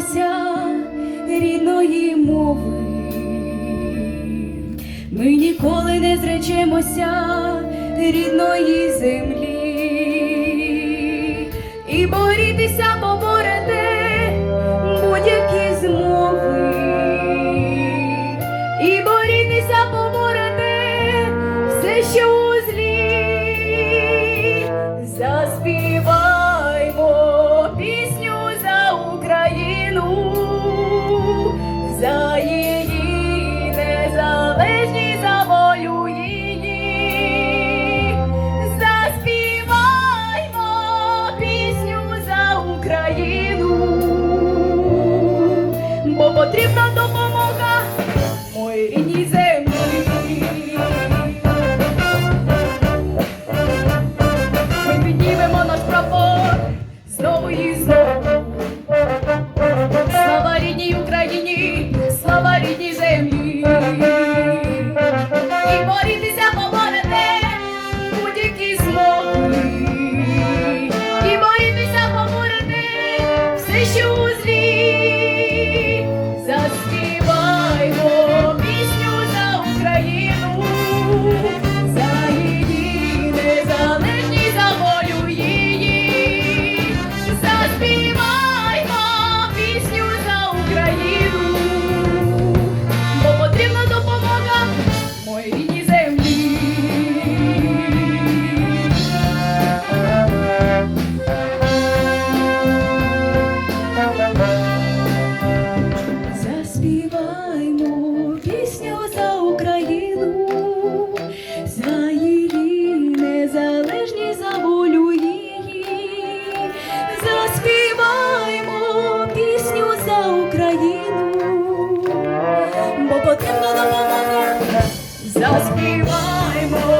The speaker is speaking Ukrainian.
ніколи рідної мови. Ми ніколи не зречемося рідної землі. І борітися поборете будь-які змови. І борітися поборете все, що бо Заспіваймо пісню за Україну, за її незалежність, за волю пісню за Україну, бо потрібна допомога. Заспіваймо